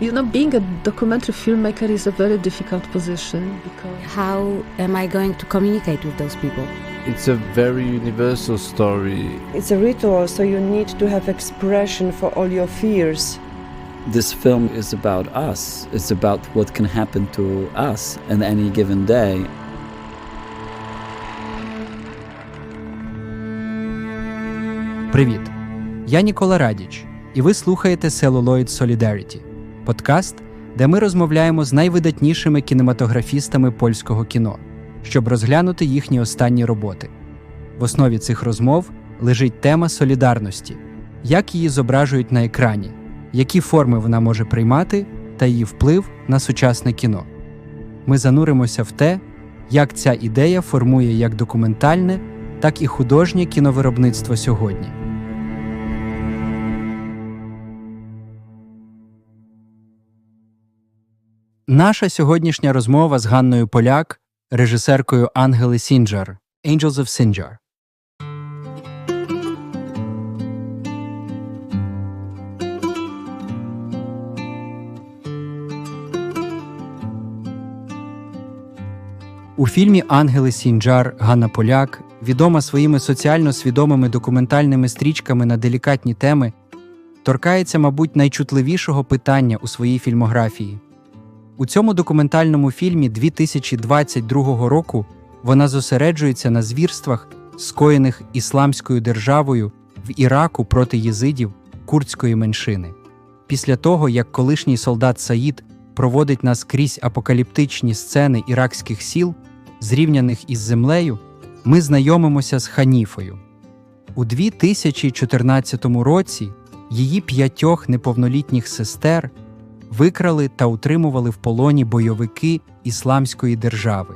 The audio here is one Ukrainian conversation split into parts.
You know, being a documentary filmmaker is a very difficult position because How am I going to communicate with those people? It's a very universal story. It's a ritual, so you need to have expression for all your fears. This film is about us. It's about what can happen to us on any given day. Привіт! Я Нікола Радіч, і ви слухаєте Celluloid Solidarity – подкаст, де ми розмовляємо з найвидатнішими кінематографістами польського кіно, щоб розглянути їхні останні роботи. В основі цих розмов лежить тема солідарності, як її зображують на екрані, які форми вона може приймати та її вплив на сучасне кіно. Ми зануримося в те, як ця ідея формує як документальне, так і художнє кіновиробництво сьогодні. Наша сьогоднішня розмова з Ганною Поляк, режисеркою Ангели Сінджар Angels of Sinjar. У фільмі Ангели Сінджар Ганна Поляк, відома своїми соціально свідомими документальними стрічками на делікатні теми, торкається, мабуть, найчутливішого питання у своїй фільмографії. У цьому документальному фільмі 2022 року вона зосереджується на звірствах, скоєних ісламською державою в Іраку проти єзидів курдської меншини. Після того, як колишній солдат Саїд проводить нас крізь апокаліптичні сцени іракських сіл, зрівняних із землею, ми знайомимося з Ханіфою. У 2014 році її п'ятьох неповнолітніх сестер викрали та утримували в полоні бойовики Ісламської держави.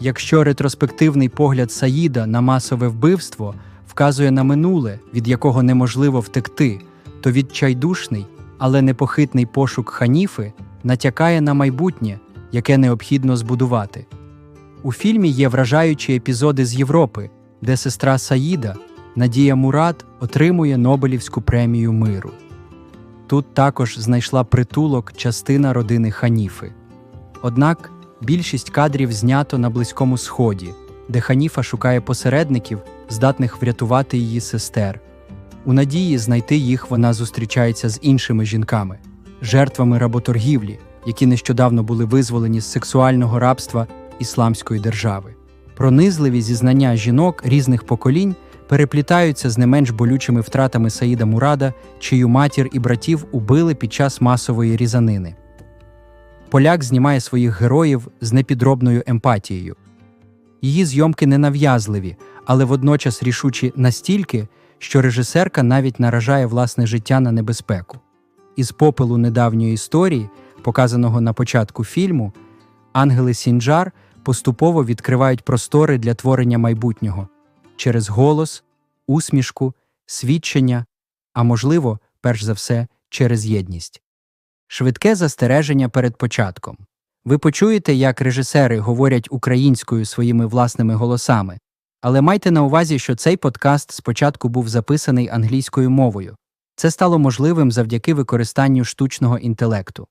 Якщо ретроспективний погляд Саїда на масове вбивство вказує на минуле, від якого неможливо втекти, то відчайдушний, але непохитний пошук ханіфи натякає на майбутнє, яке необхідно збудувати. У фільмі є вражаючі епізоди з Європи, де сестра Саїда, Надія Мурат, отримує Нобелівську премію миру. Тут також знайшла притулок частина родини Ханіфи. Однак більшість кадрів знято на Близькому Сході, де Ханіфа шукає посередників, здатних врятувати її сестер. У надії знайти їх вона зустрічається з іншими жінками, жертвами работоргівлі, які нещодавно були визволені з сексуального рабства Ісламської держави. Пронизливі зізнання жінок різних поколінь переплітаються з не менш болючими втратами Саїда Мурада, чию матір і братів убили під час масової різанини. Поляк знімає своїх героїв з непідробною емпатією. Її зйомки ненав'язливі, але водночас рішучі настільки, що режисерка навіть наражає власне життя на небезпеку. Із попелу недавньої історії, показаного на початку фільму, ангели Сінджар поступово відкривають простори для творення майбутнього через голос, усмішку, свідчення, а можливо, перш за все, через єдність. Швидке застереження перед початком. Ви почуєте, як режисери говорять українською своїми власними голосами, але майте на увазі, що цей подкаст спочатку був записаний англійською мовою. Це стало можливим завдяки використанню штучного інтелекту.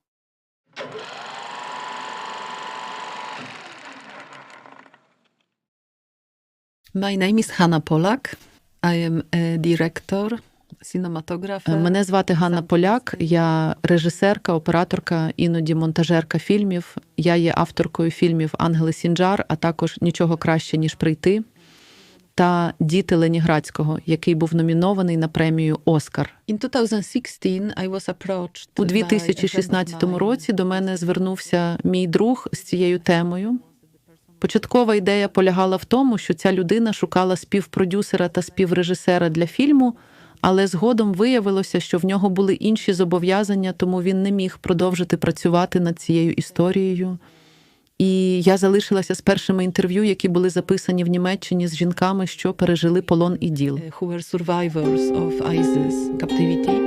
My name is Hanna Polak. I am a director, cinematographer. Мене звати Ганна Поляк, я режисерка, операторка, іноді монтажерка фільмів. Я є авторкою фільмів Ангели Сінджар, а також нічого краще, ніж прийти. Та Діти Леніградського, який був номінований на премію Оскар. In 2016 I was approached У by a friend 2016 році до мене звернувся мій друг з цією темою. Початкова ідея полягала в тому, що ця людина шукала співпродюсера та співрежисера для фільму, але згодом виявилося, що в нього були інші зобов'язання, тому він не міг продовжити працювати над цією історією. І я залишилася з першими інтерв'ю, які були записані в Німеччині з жінками, що пережили полон і діл. Who were survivors of ISIS captivity.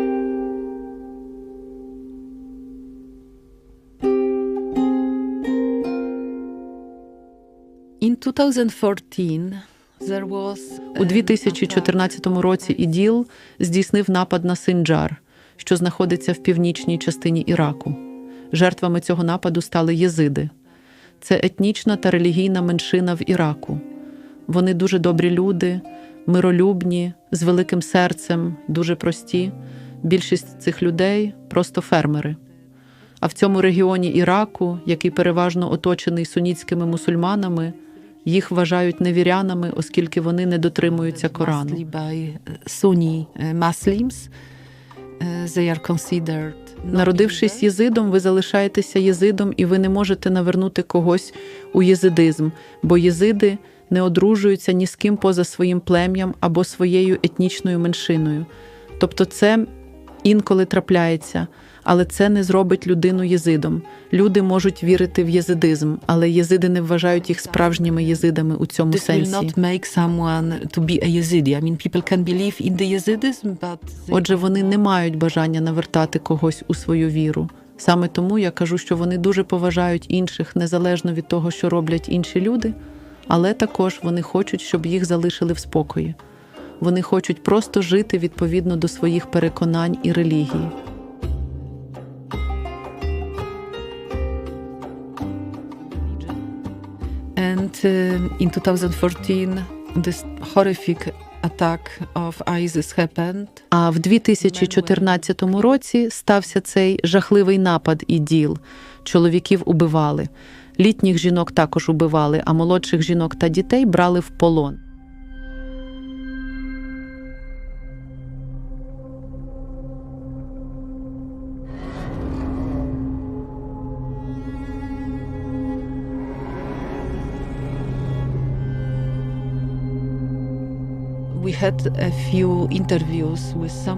У 2014 році іділ здійснив напад на Синджар. що знаходиться в північній частині Іраку. Жертвами цього нападу стали єзиди. Це етнічна та релігійна меншина в Іраку. Вони дуже добрі люди, миролюбні, з великим серцем, дуже прості. Більшість цих людей просто фермери. А в цьому регіоні Іраку, який переважно оточений сунітськими мусульманами, їх вважають невірянами, оскільки вони не дотримуються Корану. They are considered Народившись єзидом, ви залишаєтеся єзидом, і ви не можете навернути когось у єзидизм, бо єзиди не одружуються ні з ким поза своїм плем'ям або своєю етнічною меншиною. Тобто це інколи трапляється, але це не зробить людину єзидом. Люди можуть вірити в єзидизм, але єзиди не вважають їх справжніми єзидами у цьому This will сенсі. not make someone to be a. I mean, people can believe in the Yazidism, but Отже, вони не мають бажання навертати когось у свою віру. Саме тому я кажу, що вони дуже поважають інших незалежно від того, що роблять інші люди, але також вони хочуть, щоб їх залишили в спокої. Вони хочуть просто жити відповідно до своїх переконань і релігії. And in 2014, this horrific attack of ISIS happened. А в 2014 році стався цей жахливий напад і діл. Чоловіків убивали. Літніх жінок також убивали, а молодших жінок та дітей брали в полон.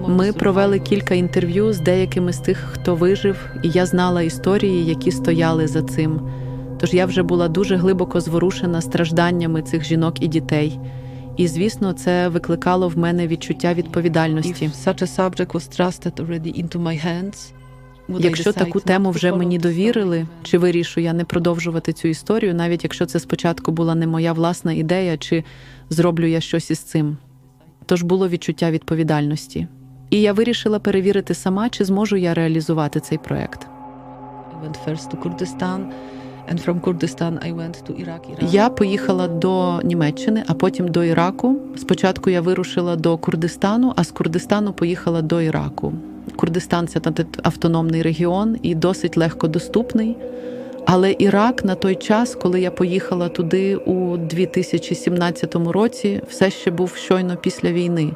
Ми провели кілька інтерв'ю з деякими з тих, хто вижив, і я знала історії, які стояли за цим. Тож я вже була дуже глибоко зворушена стражданнями цих жінок і дітей. І, звісно, це викликало в мене відчуття відповідальності. Якщо таку тему вже мені довірили, чи вирішу я не продовжувати цю історію, навіть якщо це спочатку була не моя власна ідея, чи зроблю я щось із цим. Тож було відчуття відповідальності. І я вирішила перевірити сама, чи зможу я реалізувати цей проект. Я поїхала до Німеччини, а потім до Іраку. Спочатку я вирушила до Курдистану, а з Курдистану поїхала до Іраку. Курдистан це автономний регіон і досить легко доступний. Але Ірак на той час, коли я поїхала туди у 2017 році, все ще був щойно після війни.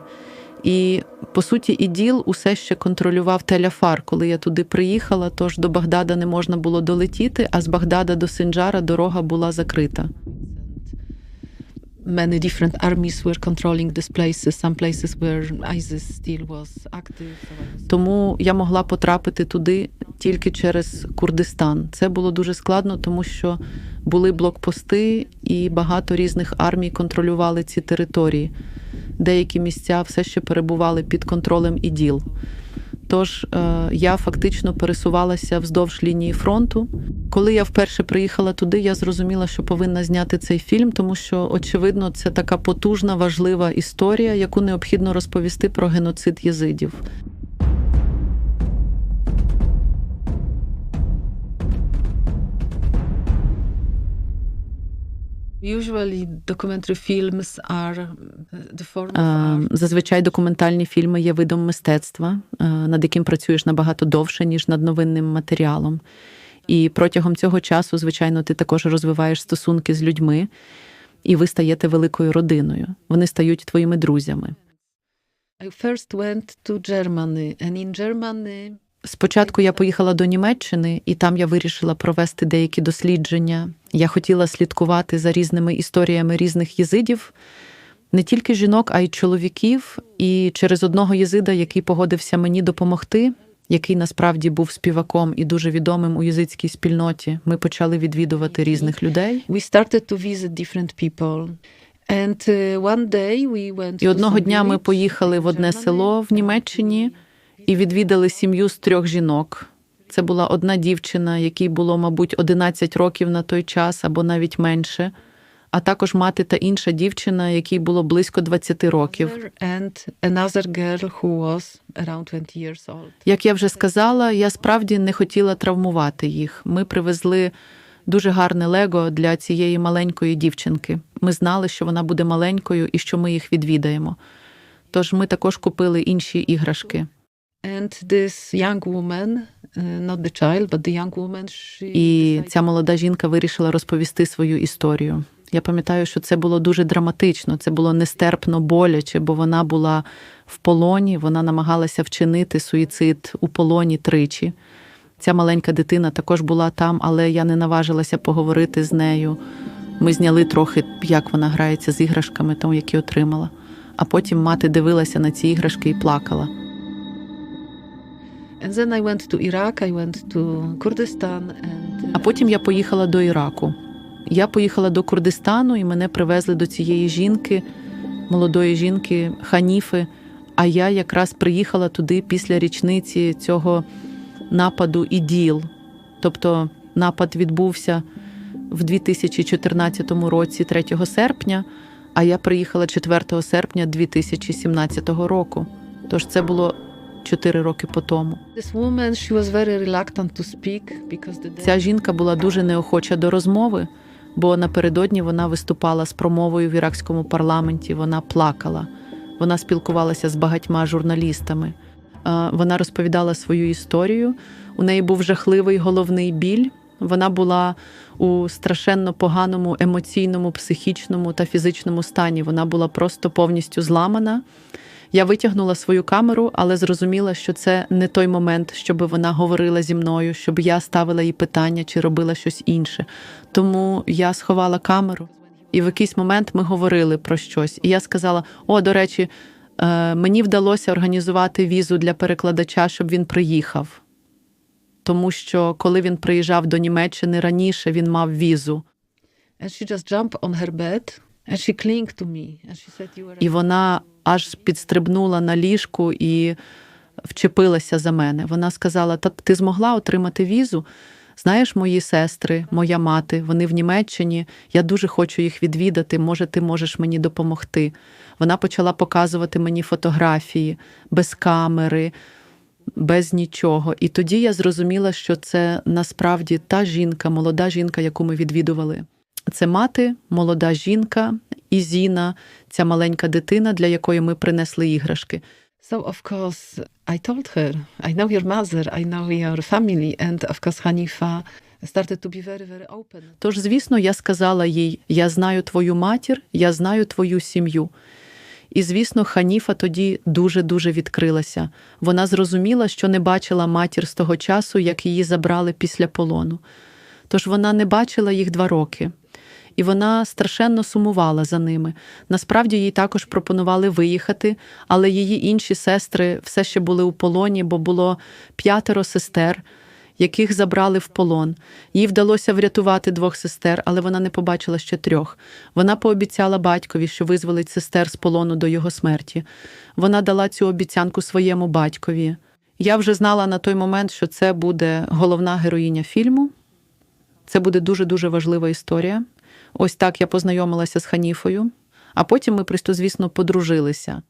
І по суті, іділ усе ще контролював Теляфар, коли я туди приїхала. Тож до Багдада не можна було долетіти, а з Багдада до Синджара дорога була закрита. Many different armies were controlling these places. Some places where ISIS still was active. Тому я могла потрапити туди тільки через Курдистан. Це було дуже складно, тому що були блокпости, і багато різних армій контролювали ці території. Деякі місця все ще перебували під контролем іділ. Тож е, я фактично пересувалася вздовж лінії фронту. Коли я вперше приїхала туди, я зрозуміла, що повинна зняти цей фільм, тому що, очевидно, це така потужна, важлива історія, яку необхідно розповісти про геноцид єзидів. Зазвичай документальні фільми є видом мистецтва, е, над яким працюєш набагато довше, ніж над новинним матеріалом. І протягом цього часу, звичайно, ти також розвиваєш стосунки з людьми, і ви стаєте великою родиною. Вони стають твоїми друзями. I first went to Germany, and in Germany Спочатку я поїхала до Німеччини, і там я вирішила провести деякі дослідження. Я хотіла слідкувати за різними історіями різних єзидів, не тільки жінок, а й чоловіків. І через одного єзида, який погодився мені допомогти, який насправді був співаком і дуже відомим у єзидській спільноті, ми почали відвідувати різних людей. we started to visit different people. And uh, one day we went І одного дня ми поїхали в одне село в Німеччині і відвідали сім'ю з трьох жінок. Це була одна дівчина, якій було, мабуть, 11 років на той час або навіть менше. а також мати та інша дівчина, якій було близько 20 років. And another girl who was around 20 years old. Як я вже сказала, я справді не хотіла травмувати їх. Ми привезли дуже гарне лего для цієї маленької дівчинки. Ми знали, що вона буде маленькою і що ми їх відвідаємо. Тож ми також купили інші іграшки. And this young woman, not the child, but the young woman, she І ця молода жінка вирішила розповісти свою історію. Я пам'ятаю, що це було дуже драматично, це було нестерпно боляче, бо вона була в полоні, вона намагалася вчинити суїцид у полоні тричі. Ця маленька дитина також була там, але я не наважилася поговорити з нею. Ми зняли трохи, як вона грається з іграшками, тому які отримала. А потім мати дивилася на ці іграшки і плакала. А потім я поїхала до Іраку. Я поїхала до Курдистану, і мене привезли до цієї жінки, молодої жінки Ханіфи. А я якраз приїхала туди після річниці цього нападу іділ. Тобто напад відбувся в 2014 році, 3 серпня, а я приїхала 4 серпня 2017 року. Тож це було 4 роки по тому. Ця жінка була дуже неохоча до розмови, бо напередодні вона виступала з промовою в іракському парламенті. Вона плакала, вона спілкувалася з багатьма журналістами. Вона розповідала свою історію. У неї був жахливий головний біль. Вона була у страшенно поганому емоційному, психічному та фізичному стані. Вона була просто повністю зламана. Я витягнула свою камеру, але зрозуміла, що це не той момент, щоб вона говорила зі мною, щоб я ставила їй питання чи робила щось інше. Тому я сховала камеру, і в якийсь момент ми говорили про щось. І я сказала: О, до речі, е, мені вдалося організувати візу для перекладача, щоб він приїхав. Тому що коли він приїжджав до Німеччини раніше, він мав візу. and she just jumped on her bed І вона аж підстрибнула на ліжку і вчепилася за мене. Вона сказала: Та ти змогла отримати візу? Знаєш, мої сестри, моя мати, вони в Німеччині. Я дуже хочу їх відвідати. Може, ти можеш мені допомогти. Вона почала показувати мені фотографії без камери, без нічого. І тоді я зрозуміла, що це насправді та жінка, молода жінка, яку ми відвідували. Це мати, молода жінка, і Зіна, ця маленька дитина, для якої ми принесли іграшки. So of course I told her, I know your mother, I know your family, and of course Hanifa started to be very, very open. Тож, звісно, я сказала їй: я знаю твою матір, я знаю твою сім'ю. І, звісно, Ханіфа тоді дуже-дуже відкрилася. Вона зрозуміла, що не бачила матір з того часу, як її забрали після полону. Тож вона не бачила їх два роки. І вона страшенно сумувала за ними. Насправді їй також пропонували виїхати, але її інші сестри все ще були у полоні, бо було п'ятеро сестер, яких забрали в полон. Їй вдалося врятувати двох сестер, але вона не побачила ще трьох. Вона пообіцяла батькові, що визволить сестер з полону до його смерті. Вона дала цю обіцянку своєму батькові. Я вже знала на той момент, що це буде головна героїня фільму. Це буде дуже-дуже важлива історія. Ось так я познайомилася з Ханіфою, а потім ми просто, звісно, подружилися.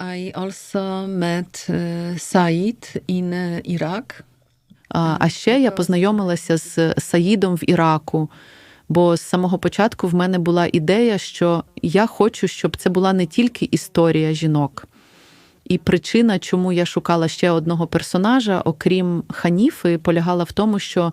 I also met uh, Said in uh, Iraq. А, а ще я познайомилася з Саїдом в Іраку. Бо з самого початку в мене була ідея, що я хочу, щоб це була не тільки історія жінок. І причина, чому я шукала ще одного персонажа, окрім Ханіфи, полягала в тому, що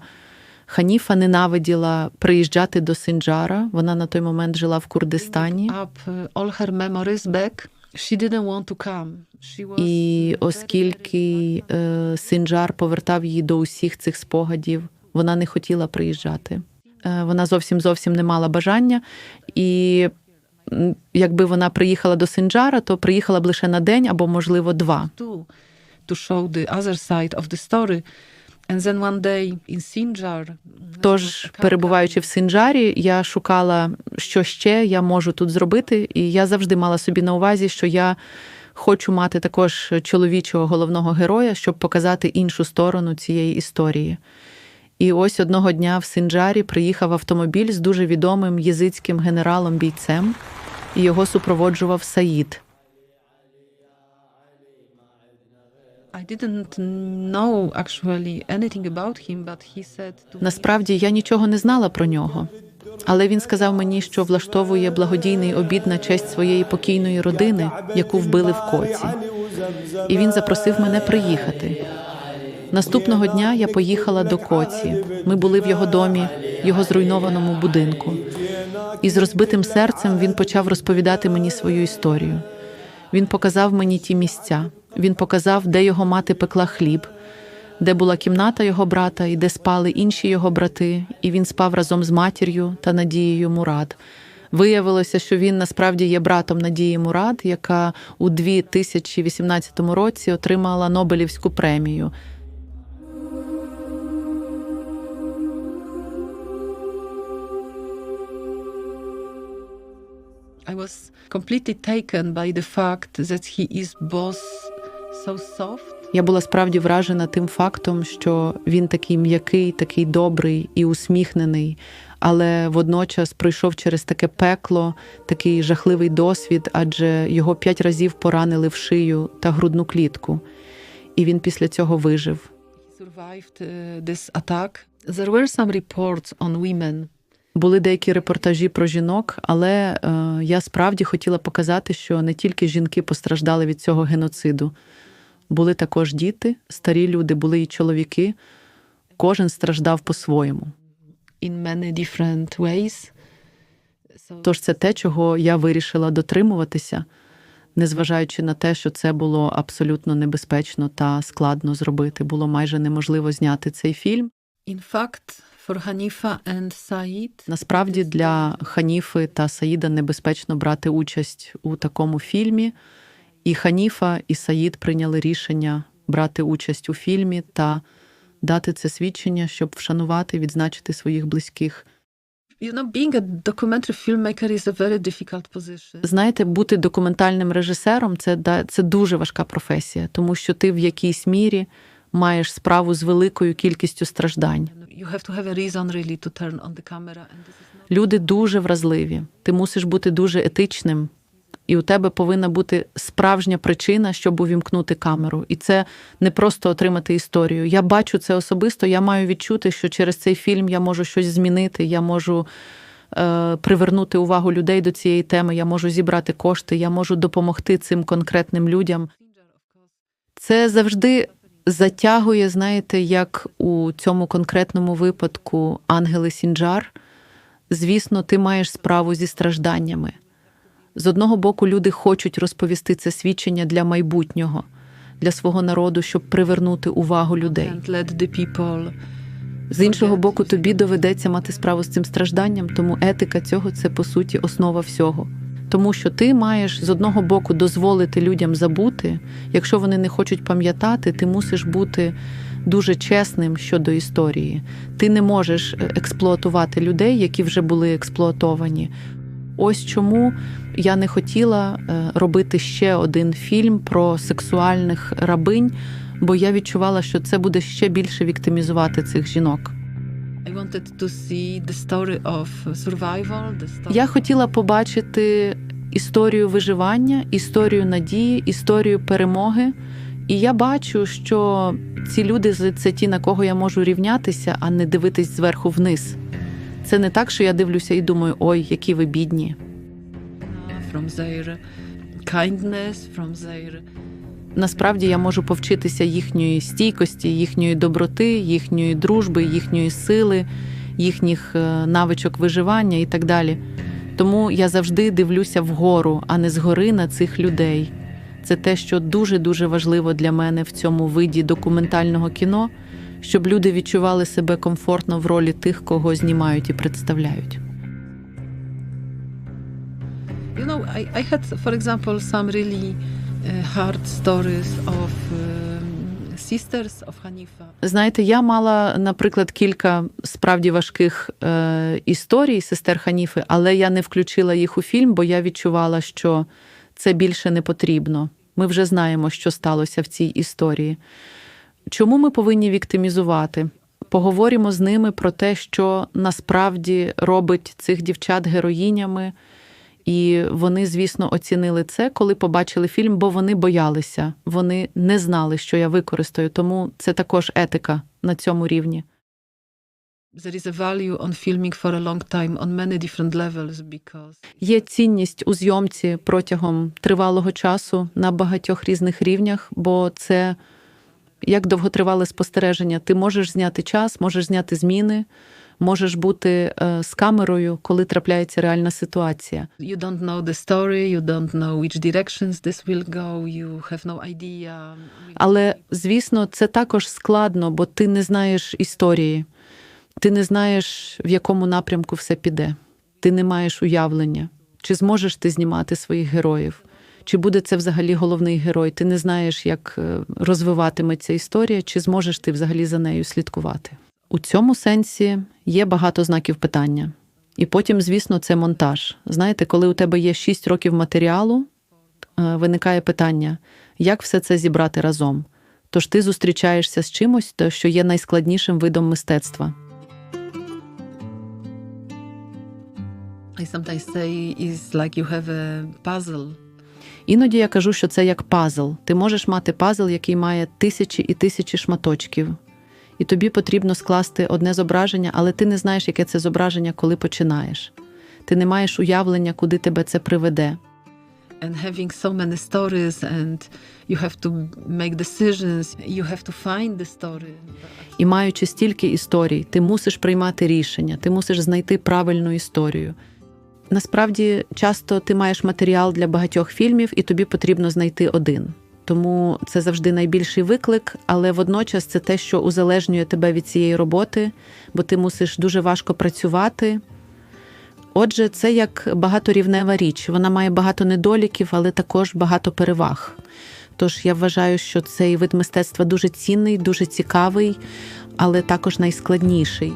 Ханіфа ненавиділа приїжджати до Синджара. Вона на той момент жила в Курдистані. Uh, all her memories back. She didn't want to come. She was І оскільки е, Синджар повертав її до усіх цих спогадів, вона не хотіла приїжджати. Е, вона зовсім зовсім не мала бажання. І якби вона приїхала до Синджара, то приїхала б лише на день або, можливо, два. to show the other side of the story. And then one day in Sinjar, Тож, перебуваючи в Синджарі, я шукала, що ще я можу тут зробити, і я завжди мала собі на увазі, що я хочу мати також чоловічого головного героя, щоб показати іншу сторону цієї історії. І ось одного дня в Синджарі приїхав автомобіль з дуже відомим єзицьким генералом-бійцем, і його супроводжував Саїд. Насправді я нічого не знала про нього. Але він сказав мені, що влаштовує благодійний обід на честь своєї покійної родини, яку вбили в коці. І він запросив мене приїхати. Наступного дня я поїхала до Коці. Ми були в його домі, його зруйнованому будинку. І з розбитим серцем він почав розповідати мені свою історію. Він показав мені ті місця. Він показав, де його мати пекла хліб, де була кімната його брата і де спали інші його брати, і він спав разом з матір'ю та Надією Мурад. Виявилося, що він насправді є братом Надії Мурад, яка у 2018 році отримала Нобелівську премію. I was completely taken by the fact that he is both so soft Я була справді вражена тим фактом, що він такий м'який, такий добрий і усміхнений, але водночас пройшов через таке пекло, такий жахливий досвід, адже його п'ять разів поранили в шию та грудну клітку, і він після цього вижив. survived uh, this attack. There were some reports on women Були деякі репортажі про жінок, але е, я справді хотіла показати, що не тільки жінки постраждали від цього геноциду. Були також діти, старі люди, були і чоловіки. Кожен страждав по-своєму. in many different ways. Тож це те, чого я вирішила дотримуватися, незважаючи на те, що це було абсолютно небезпечно та складно зробити. Було майже неможливо зняти цей фільм. In fact, for Hanifa and Said, Насправді для Ханіфи та Саїда небезпечно брати участь у такому фільмі. І Ханіфа, і Саїд прийняли рішення брати участь у фільмі та дати це свідчення, щоб вшанувати, відзначити своїх близьких. you know, being a documentary filmmaker is a very difficult position. Знаєте, бути документальним режисером це, це дуже важка професія, тому що ти в якійсь мірі маєш справу з великою кількістю страждань. Люди дуже вразливі. Ти мусиш бути дуже етичним, і у тебе повинна бути справжня причина, щоб увімкнути камеру. І це не просто отримати історію. Я бачу це особисто. Я маю відчути, що через цей фільм я можу щось змінити. Я можу е, привернути увагу людей до цієї теми. Я можу зібрати кошти, я можу допомогти цим конкретним людям. Це завжди затягує, знаєте, як у цьому конкретному випадку Ангели Сінджар. Звісно, ти маєш справу зі стражданнями. З одного боку, люди хочуть розповісти це свідчення для майбутнього, для свого народу, щоб привернути увагу людей. З іншого боку, тобі доведеться мати справу з цим стражданням, тому етика цього це по суті основа всього. Тому що ти маєш з одного боку дозволити людям забути. Якщо вони не хочуть пам'ятати, ти мусиш бути дуже чесним щодо історії. Ти не можеш е, експлуатувати людей, які вже були експлуатовані. Ось чому я не хотіла е, робити ще один фільм про сексуальних рабинь, бо я відчувала, що це буде ще більше віктимізувати цих жінок. Я хотіла побачити історію виживання, історію надії, історію перемоги. І я бачу, що ці люди це ті, на кого я можу рівнятися, а не дивитись зверху вниз. Це не так, що я дивлюся і думаю, ой, які ви бідні. from their kindness, from their Насправді я можу повчитися їхньої стійкості, їхньої доброти, їхньої дружби, їхньої сили, їхніх е, навичок виживання і так далі. Тому я завжди дивлюся вгору, а не згори на цих людей. Це те, що дуже дуже важливо для мене в цьому виді документального кіно, щоб люди відчували себе комфортно в ролі тих, кого знімають і представляють. You know, I, I had, for example, some really hard stories of um, sisters of Hanifa. Знаєте, я мала, наприклад, кілька справді важких е, історій сестер Ханіфи, але я не включила їх у фільм, бо я відчувала, що це більше не потрібно. Ми вже знаємо, що сталося в цій історії. Чому ми повинні віктимізувати? Поговоримо з ними про те, що насправді робить цих дівчат героїнями. І вони, звісно, оцінили це, коли побачили фільм, бо вони боялися. Вони не знали, що я використаю. Тому це також етика на цьому рівні. There is a value on filming for a long time on many different levels because Є цінність у зйомці протягом тривалого часу на багатьох різних рівнях, бо це як довготривале спостереження. Ти можеш зняти час, можеш зняти зміни, можеш бути е, з камерою, коли трапляється реальна ситуація. you don't know the story, you don't know which directions this will go, you have no idea. Але звісно, це також складно, бо ти не знаєш історії, ти не знаєш, в якому напрямку все піде. Ти не маєш уявлення, чи зможеш ти знімати своїх героїв, чи буде це взагалі головний герой. Ти не знаєш, як е, розвиватиметься історія, чи зможеш ти взагалі за нею слідкувати. У цьому сенсі є багато знаків питання. І потім, звісно, це монтаж. Знаєте, коли у тебе є 6 років матеріалу, е, виникає питання, як все це зібрати разом. Тож ти зустрічаєшся з чимось, що є найскладнішим видом мистецтва. I sometimes say it's like you have a puzzle. Іноді я кажу, що це як пазл. Ти можеш мати пазл, який має тисячі і тисячі шматочків. І тобі потрібно скласти одне зображення, але ти не знаєш, яке це зображення, коли починаєш. Ти не маєш уявлення, куди тебе це приведе. And having so many stories, and you have to make decisions, you have to find the story. І маючи стільки історій, ти мусиш приймати рішення, ти мусиш знайти правильну історію. Насправді, часто ти маєш матеріал для багатьох фільмів, і тобі потрібно знайти один. Тому це завжди найбільший виклик, але водночас це те, що узалежнює тебе від цієї роботи, бо ти мусиш дуже важко працювати. Отже, це як багаторівнева річ. Вона має багато недоліків, але також багато переваг. Тож я вважаю, що цей вид мистецтва дуже цінний, дуже цікавий, але також найскладніший.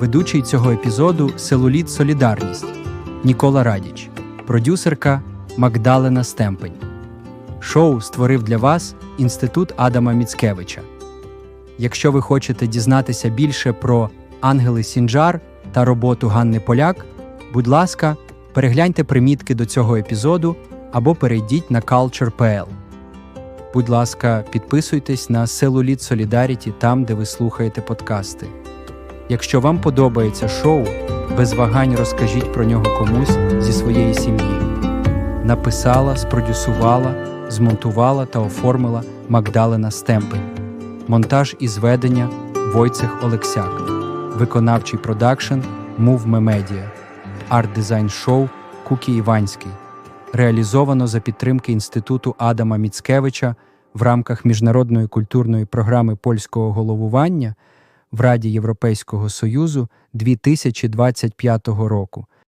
Ведучий цього епізоду Селуліт Солідарність Нікола Радіч, продюсерка Магдалена Стемпень. Шоу створив для вас Інститут Адама Міцкевича. Якщо ви хочете дізнатися більше про Ангели Сінджар та роботу Ганни Поляк, будь ласка, перегляньте примітки до цього епізоду або перейдіть на Culture.pl. Будь ласка, підписуйтесь на Селуліт Солідаріті там, де ви слухаєте подкасти. Якщо вам подобається шоу, без вагань розкажіть про нього комусь зі своєї сім'ї. Написала, спродюсувала, змонтувала та оформила Магдалена Стемпень. Монтаж і зведення Войцех Олексяк. Виконавчий продакшн Мувме Медіа. Арт-дизайн шоу Кукі Іванський. Реалізовано за підтримки Інституту Адама Міцкевича в рамках міжнародної культурної програми польського головування в Раді Європейського Союзу 2025 року